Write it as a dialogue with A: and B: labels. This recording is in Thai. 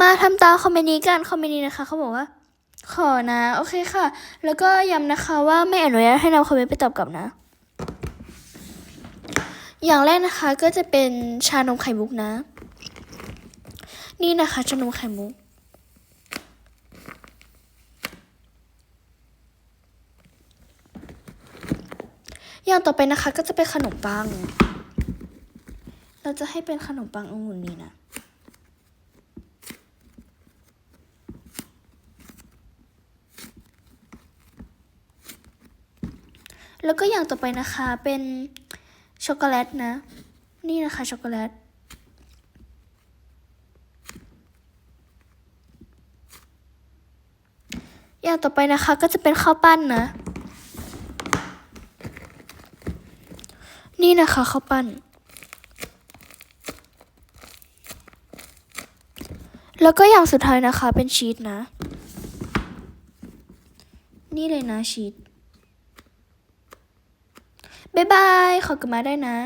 A: มาทำตามคอมเมนต์นี้กันคอมเมนต์นี้นะคะเขาบอกว่า ขอนะ โอเคค่ะ แล้วก็ย้ำนะคะว่าไม่อนุญาตให้นำคอมเมนต์ไปตอบกลับนะ อย่างแรกนะคะก็จะเป็นชานมไข่มุกนะ นี่นะคะชานมไข่มุกอย่างต่อไปนะคะก็จะเป็นขนมปัง เราจะให้เป็นขนมปังองุ่นนี้นะ แล้วก็อย่างต่อไปนะคะเป็นช็อกโกแลตนะ นี่นะคะช็อกโกแลตอย่างต่อไปนะคะก็จะเป็นข้าวปั้นนะ นี่นะคะข้าวปั้น แล้วก็อย่างสุดท้ายนะคะเป็นชีสนะ นี่เลยนะชีส บ๊ายบาย ขอกลับมาได้นะ